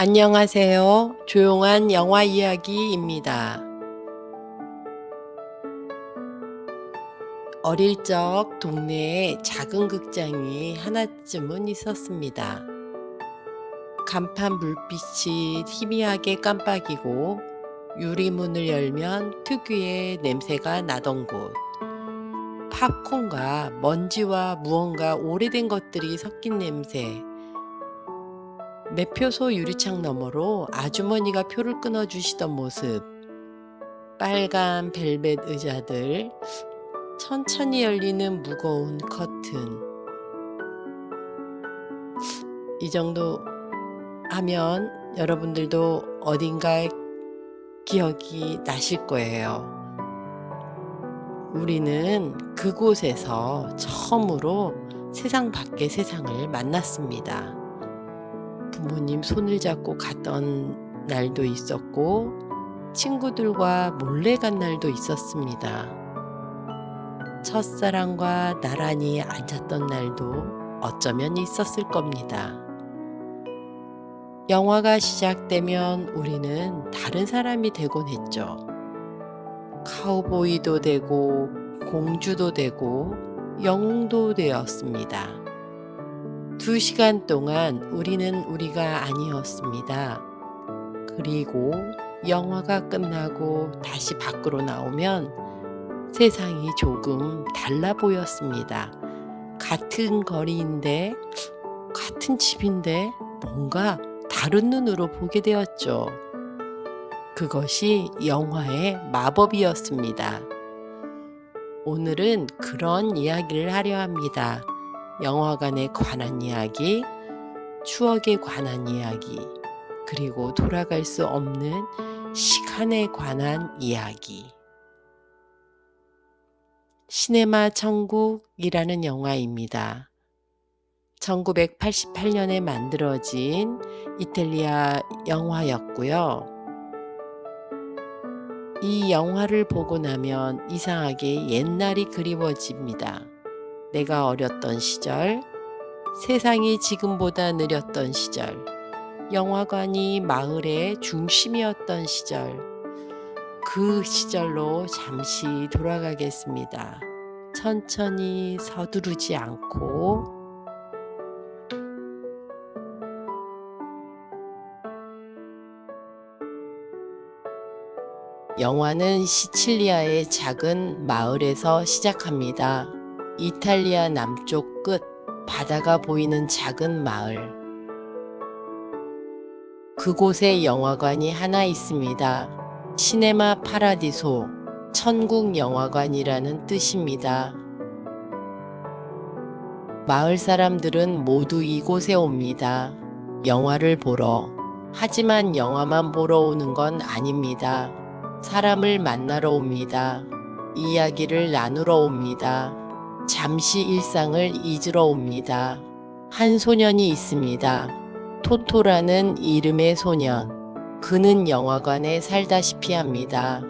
안녕하세요. 조용한 영화 이야기입니다. 어릴 적 동네에 작은 극장이 하나쯤은 있었습니다. 간판 불빛이 희미하게 깜빡이고 유리문을 열면 특유의 냄새가 나던 곳. 팝콘과 먼지와 무언가 오래된 것들이 섞인 냄새. 매표소 유리창 너머로 아주머니가 표를 끊어주시던 모습. 빨간 벨벳 의자들. 천천히 열리는 무거운 커튼. 이 정도 하면 여러분들도 어딘가에 기억이 나실 거예요. 우리는 그곳에서 처음으로 세상 밖의 세상을 만났습니다. 부모님 손을 잡고 갔던 날도 있었고, 친구들과 몰래 간 날도 있었습니다. 첫사랑과 나란히 앉았던 날도 어쩌면 있었을 겁니다. 영화가 시작되면 우리는 다른 사람이 되곤 했죠. 카우보이도 되고, 공주도 되고, 영웅도 되었습니다. 두 시간 동안 우리는 우리가 아니었습니다. 그리고 영화가 끝나고 다시 밖으로 나오면 세상이 조금 달라 보였습니다. 같은 거리인데, 같은 집인데, 뭔가 다른 눈으로 보게 되었죠. 그것이 영화의 마법이었습니다. 오늘은 그런 이야기를 하려 합니다. 영화관에 관한 이야기, 추억에 관한 이야기, 그리고 돌아갈 수 없는 시간에 관한 이야기. 시네마 천국이라는 영화입니다. 1988년에 만들어진 이탈리아 영화였고요. 이 영화를 보고 나면 이상하게 옛날이 그리워집니다. 내가 어렸던 시절, 세상이 지금보다 느렸던 시절, 영화관이 마을의 중심이었던 시절, 그 시절로 잠시 돌아가겠습니다. 천천히 서두르지 않고 영화는 시칠리아의 작은 마을에서 시작합니다. 이탈리아 남쪽 끝 바다가 보이는 작은 마을. 그곳에 영화관이 하나 있습니다. 시네마 파라디소, 천국 영화관이라는 뜻입니다. 마을 사람들은 모두 이곳에 옵니다. 영화를 보러. 하지만 영화만 보러 오는 건 아닙니다. 사람을 만나러 옵니다. 이야기를 나누러 옵니다. 잠시 일상을 잊으러 옵니다. 한 소년이 있습니다. 토토라는 이름의 소년. 그는 영화관에 살다시피 합니다.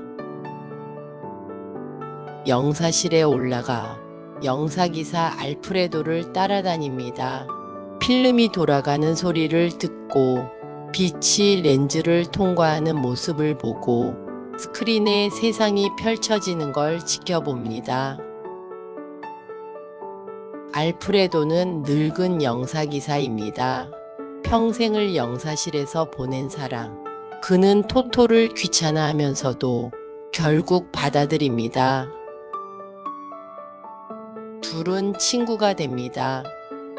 영사실에 올라가 영사기사 알프레도를 따라다닙니다. 필름이 돌아가는 소리를 듣고 빛이 렌즈를 통과하는 모습을 보고 스크린에 세상이 펼쳐지는 걸 지켜봅니다. 알프레도는 늙은 영사기사입니다. 평생을 영사실에서 보낸 사람. 그는 토토를 귀찮아 하면서도 결국 받아들입니다. 둘은 친구가 됩니다.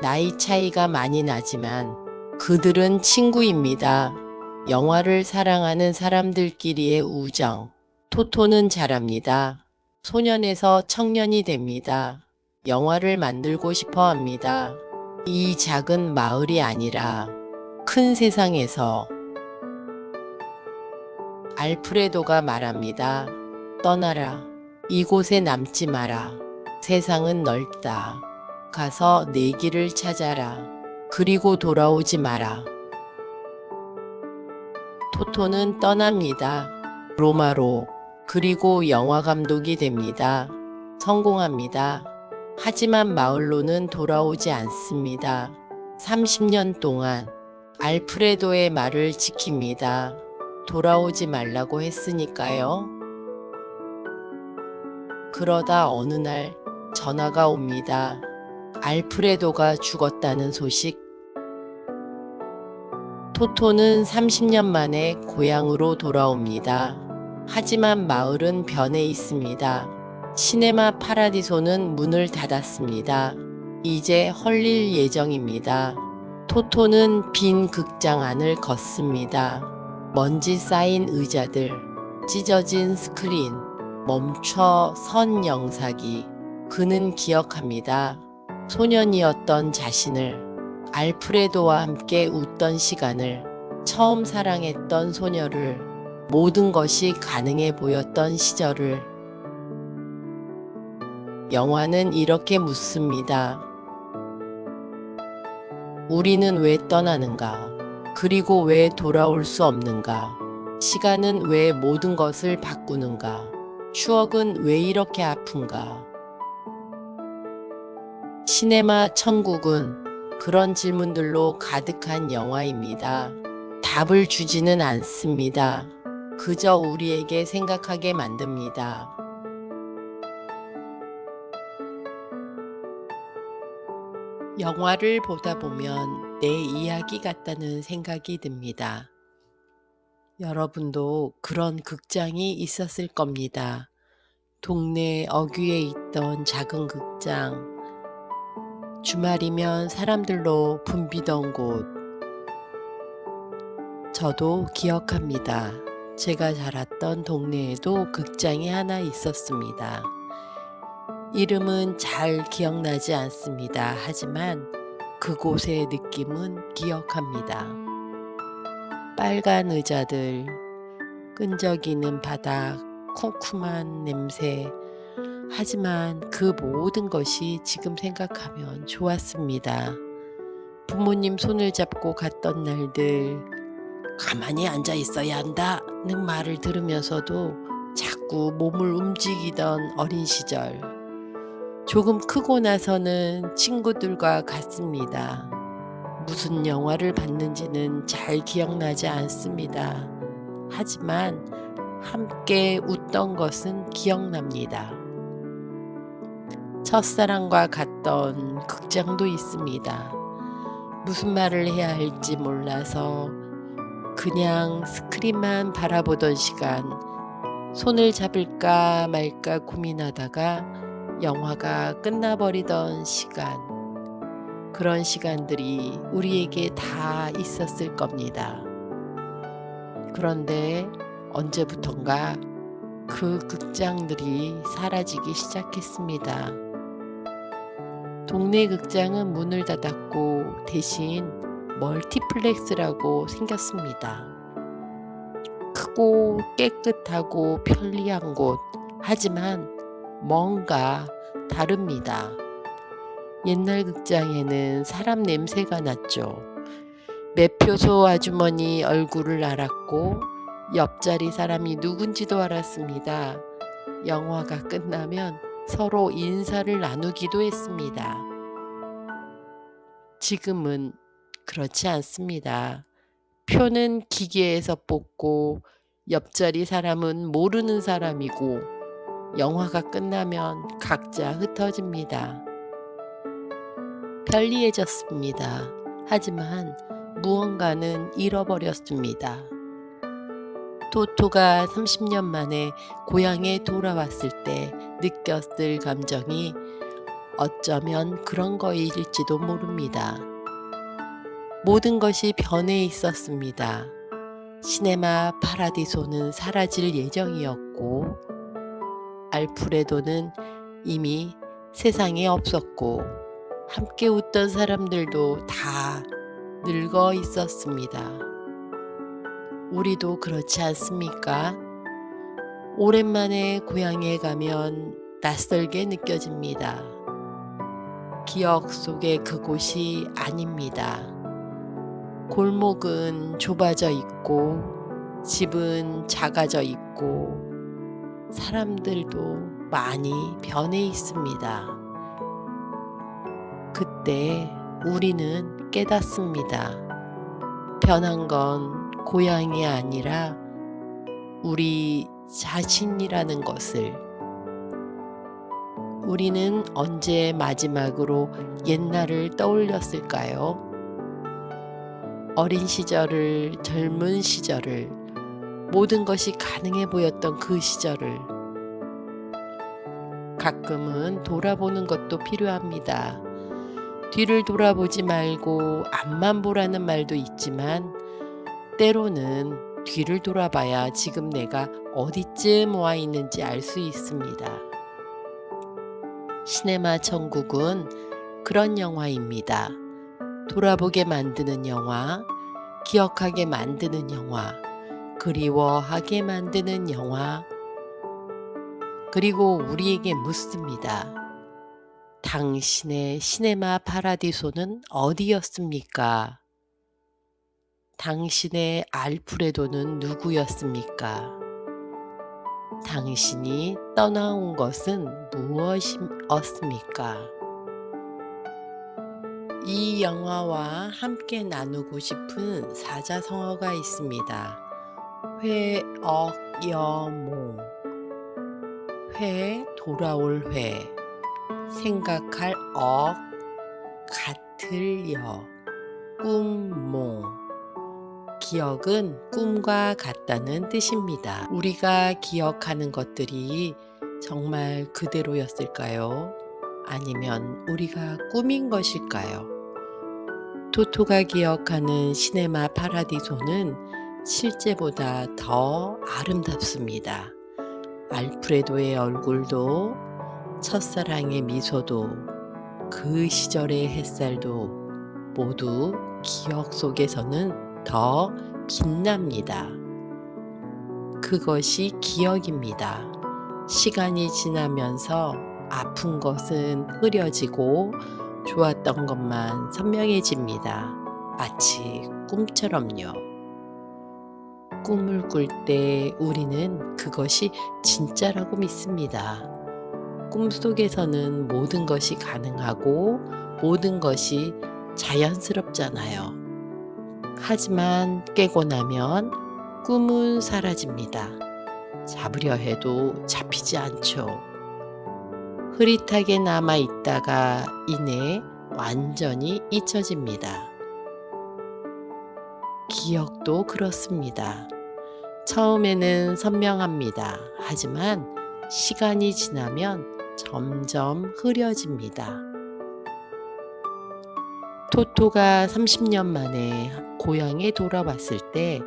나이 차이가 많이 나지만 그들은 친구입니다. 영화를 사랑하는 사람들끼리의 우정. 토토는 잘합니다. 소년에서 청년이 됩니다. 영화를 만들고 싶어 합니다. 이 작은 마을이 아니라 큰 세상에서 알프레도가 말합니다. 떠나라. 이곳에 남지 마라. 세상은 넓다. 가서 내 길을 찾아라. 그리고 돌아오지 마라. 토토는 떠납니다. 로마로. 그리고 영화 감독이 됩니다. 성공합니다. 하지만 마을로는 돌아오지 않습니다. 30년 동안 알프레도의 말을 지킵니다. 돌아오지 말라고 했으니까요. 그러다 어느 날 전화가 옵니다. 알프레도가 죽었다는 소식. 토토는 30년 만에 고향으로 돌아옵니다. 하지만 마을은 변해 있습니다. 시네마 파라디소는 문을 닫았습니다. 이제 헐릴 예정입니다. 토토는 빈 극장 안을 걷습니다. 먼지 쌓인 의자들, 찢어진 스크린, 멈춰 선 영사기. 그는 기억합니다. 소년이었던 자신을, 알프레도와 함께 웃던 시간을, 처음 사랑했던 소녀를, 모든 것이 가능해 보였던 시절을. 영화는 이렇게 묻습니다. 우리는 왜 떠나는가? 그리고 왜 돌아올 수 없는가? 시간은 왜 모든 것을 바꾸는가? 추억은 왜 이렇게 아픈가? 시네마 천국은 그런 질문들로 가득한 영화입니다. 답을 주지는 않습니다. 그저 우리에게 생각하게 만듭니다. 영화를 보다 보면 내 이야기 같다는 생각이 듭니다. 여러분도 그런 극장이 있었을 겁니다. 동네 어귀에 있던 작은 극장, 주말이면 사람들로 붐비던 곳. 저도 기억합니다. 제가 자랐던 동네에도 극장이 하나 있었습니다. 이름은 잘 기억나지 않습니다. 하지만 그곳의 느낌은 기억합니다. 빨간 의자들, 끈적이는 바닥, 쿰쿰한 냄새. 하지만 그 모든 것이 지금 생각하면 좋았습니다. 부모님 손을 잡고 갔던 날들, 가만히 앉아 있어야 한다는 말을 들으면서도 자꾸 몸을 움직이던 어린 시절. 조금 크고 나서는 친구들과 갔습니다. 무슨 영화를 봤는지는 잘 기억나지 않습니다. 하지만 함께 웃던 것은 기억납니다. 첫사랑과 갔던 극장도 있습니다. 무슨 말을 해야 할지 몰라서 그냥 스크린만 바라보던 시간, 손을 잡을까 말까 고민하다가 영화가 끝나버리던 시간, 그런 시간들이 우리에게 다 있었을 겁니다. 그런데 언제부턴가 그 극장들이 사라지기 시작했습니다. 동네 극장은 문을 닫았고 대신 멀티플렉스라고 생겼습니다. 크고 깨끗하고 편리한 곳, 하지만 뭔가 다릅니다. 옛날 극장에는 사람 냄새가 났죠. 매표소 아주머니 얼굴을 알았고 옆자리 사람이 누군지도 알았습니다. 영화가 끝나면 서로 인사를 나누기도 했습니다. 지금은 그렇지 않습니다. 표는 기계에서 뽑고 옆자리 사람은 모르는 사람이고 영화가 끝나면 각자 흩어집니다. 편리해졌습니다. 하지만 무언가는 잃어버렸습니다. 토토가 30년 만에 고향에 돌아왔을 때 느꼈을 감정이 어쩌면 그런 거일지도 모릅니다. 모든 것이 변해 있었습니다. 시네마 파라디소는 사라질 예정이었고, 알프레도는 이미 세상에 없었고, 함께 웃던 사람들도 다 늙어 있었습니다. 우리도 그렇지 않습니까? 오랜만에 고향에 가면 낯설게 느껴집니다. 기억 속의 그곳이 아닙니다. 골목은 좁아져 있고, 집은 작아져 있고, 사람들도 많이 변해 있습니다. 그때 우리는 깨닫습니다. 변한 건 고향이 아니라 우리 자신이라는 것을 우리는 언제 마지막으로 옛날을 떠올렸을까요? 어린 시절을, 젊은 시절을, 모든 것이 가능해 보였던 그 시절을 가끔은 돌아보는 것도 필요합니다. 뒤를 돌아보지 말고 앞만 보라는 말도 있지만 때로는 뒤를 돌아봐야 지금 내가 어디쯤 와 있는지 알 수 있습니다. 시네마 천국은 그런 영화입니다. 돌아보게 만드는 영화, 기억하게 만드는 영화, 그리워하게 만드는 영화, 그리고 우리에게 묻습니다. 당신의 시네마 파라디소는 어디였습니까? 당신의 알프레도는 누구였습니까? 당신이 떠나온 것은 무엇이었습니까? 이 영화와 함께 나누고 싶은 사자성어가 있습니다. 회억여모 회 돌아올 회 생각할 억 같을 여 꿈모 기억은 꿈과 같다는 뜻입니다. 우리가 기억하는 것들이 정말 그대로였을까요? 아니면 우리가 꾸민 것일까요? 토토가 기억하는 시네마 파라디소는 실제보다 더 아름답습니다. 알프레도의 얼굴도 첫사랑의 미소도 그 시절의 햇살도 모두 기억 속에서는 더 빛납니다. 그것이 기억입니다. 시간이 지나면서 아픈 것은 흐려지고 좋았던 것만 선명해집니다. 마치 꿈처럼요. 꿈을 꿀 때 우리는 그것이 진짜라고 믿습니다. 꿈속에서는 모든 것이 가능하고 모든 것이 자연스럽잖아요. 하지만 깨고 나면 꿈은 사라집니다. 잡으려 해도 잡히지 않죠. 흐릿하게 남아 있다가 이내 완전히 잊혀집니다. 기억도 그렇습니다. 처음에는 선명합니다. 하지만 시간이 지나면 점점 흐려집니다. 토토가 30년 만에 고향에 돌아왔을 때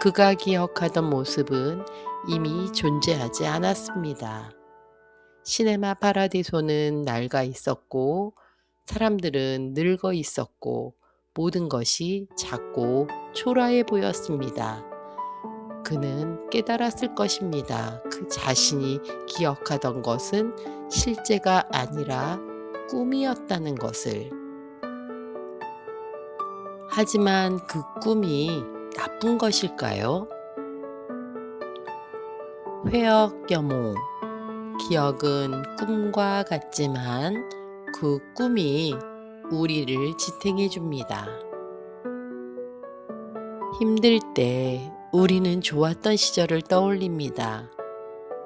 그가 기억하던 모습은 이미 존재하지 않았습니다. 시네마 파라디소는 낡아 있었고 사람들은 늙어 있었고 모든 것이 작고 초라해 보였습니다. 그는 깨달았을 것입니다. 그 자신이 기억하던 것은 실제가 아니라 꿈이었다는 것을. 하지만 그 꿈이 나쁜 것일까요? 회역여모. 기억은 꿈과 같지만 그 꿈이 우리를 지탱해 줍니다. 힘들 때 우리는 좋았던 시절을 떠올립니다.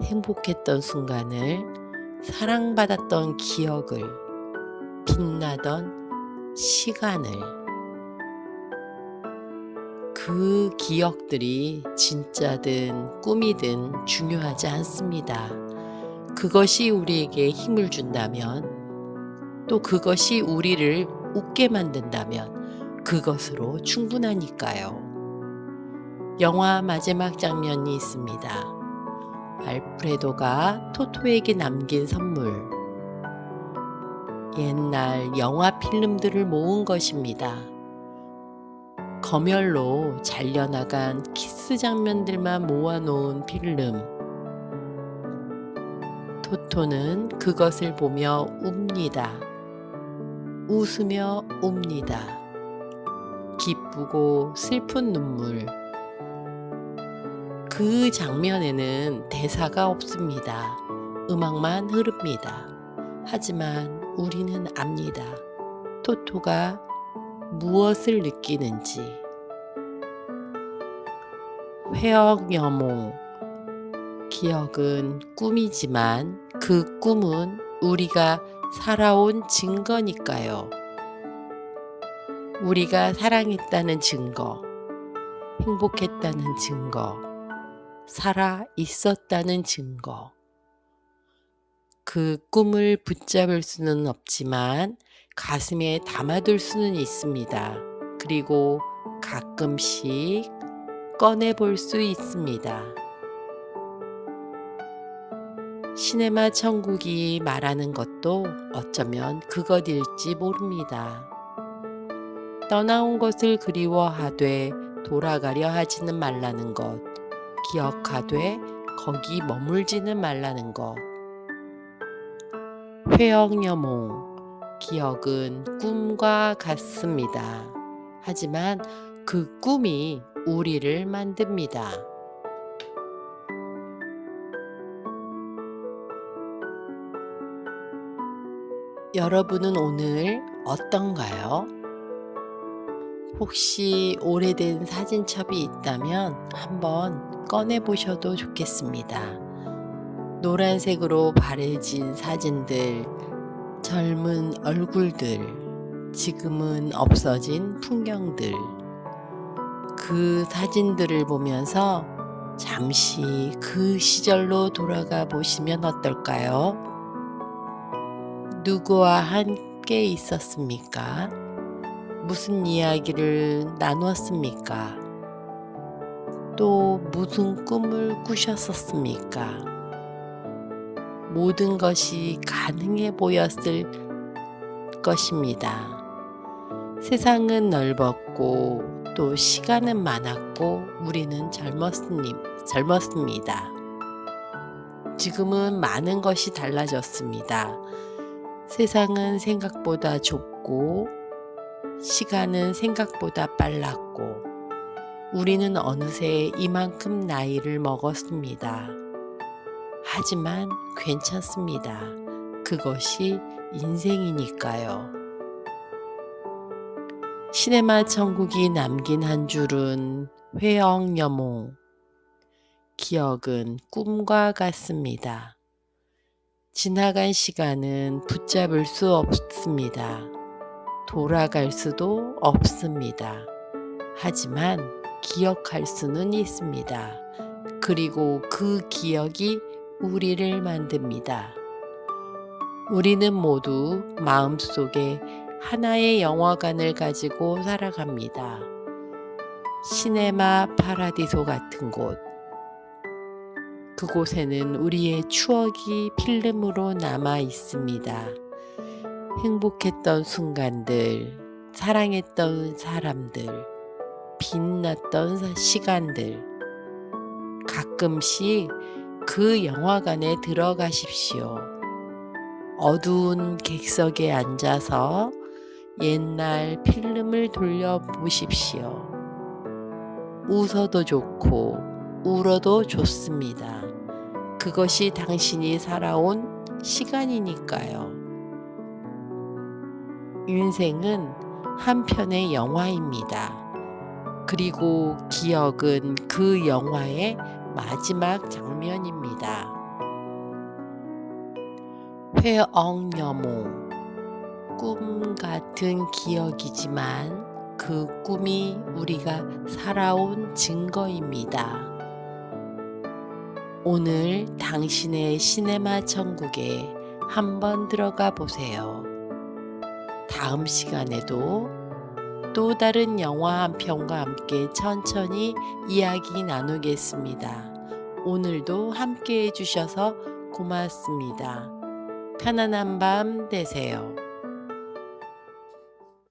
행복했던 순간을, 사랑받았던 기억을, 빛나던 시간을. 그 기억들이 진짜든 꿈이든 중요하지 않습니다. 그것이 우리에게 힘을 준다면, 또 그것이 우리를 웃게 만든다면, 그것으로 충분하니까요. 영화 마지막 장면이 있습니다. 알프레도가 토토에게 남긴 선물. 옛날 영화 필름들을 모은 것입니다. 검열로 잘려나간 키스 장면들만 모아놓은 필름. 토토는 그것을 보며 웁니다. 웃으며 웁니다. 기쁘고 슬픈 눈물. 그 장면에는 대사가 없습니다. 음악만 흐릅니다. 하지만 우리는 압니다. 토토가 무엇을 느끼는지. 회억여몽 기억은 꿈이지만 그 꿈은 우리가 살아온 증거니까요. 우리가 사랑했다는 증거, 행복했다는 증거, 살아 있었다는 증거. 그 꿈을 붙잡을 수는 없지만 가슴에 담아둘 수는 있습니다. 그리고 가끔씩 꺼내볼 수 있습니다. 시네마 천국이 말하는 것도 어쩌면 그것일지 모릅니다. 떠나온 것을 그리워하되 돌아가려 하지는 말라는 것, 기억하되 거기 머물지는 말라는 것. 회억여몽, 기억은 꿈과 같습니다. 하지만 그 꿈이 우리를 만듭니다. 여러분은 오늘 어떤가요? 혹시 오래된 사진첩이 있다면 한번 꺼내 보셔도 좋겠습니다. 노란색으로 바래진 사진들, 젊은 얼굴들, 지금은 없어진 풍경들. 그 사진들을 보면서 잠시 그 시절로 돌아가 보시면 어떨까요? 누구와 함께 있었습니까? 무슨 이야기를 나누었습니까? 또 무슨 꿈을 꾸셨었습니까? 모든 것이 가능해 보였을 것입니다. 세상은 넓었고 또 시간은 많았고 우리는 젊었습니, 젊었습니다. 지금은 많은 것이 달라졌습니다. 세상은 생각보다 좁고 시간은 생각보다 빨랐고 우리는 어느새 이만큼 나이를 먹었습니다. 하지만 괜찮습니다. 그것이 인생이니까요. 시네마 천국이 남긴 한 줄은 회영 여몽. 기억은 꿈과 같습니다. 지나간 시간은 붙잡을 수 없습니다. 돌아갈 수도 없습니다. 하지만 기억할 수는 있습니다. 그리고 그 기억이 우리를 만듭니다. 우리는 모두 마음속에 하나의 영화관을 가지고 살아갑니다. 시네마 파라디소 같은 곳. 그곳에는 우리의 추억이 필름으로 남아 있습니다. 행복했던 순간들, 사랑했던 사람들, 빛났던 시간들. 가끔씩 그 영화관에 들어가십시오. 어두운 객석에 앉아서 옛날 필름을 돌려보십시오. 웃어도 좋고 울어도 좋습니다. 그것이 당신이 살아온 시간이니까요. 인생은 한 편의 영화입니다. 그리고 기억은 그 영화의 마지막 장면입니다. 회엉여몽 꿈 같은 기억이지만 그 꿈이 우리가 살아온 증거입니다. 오늘 당신의 시네마 천국에 한번 들어가 보세요. 다음 시간에도 또 다른 영화 한 편과 함께 천천히 이야기 나누겠습니다. 오늘도 함께 해주셔서 고맙습니다. 편안한 밤 되세요.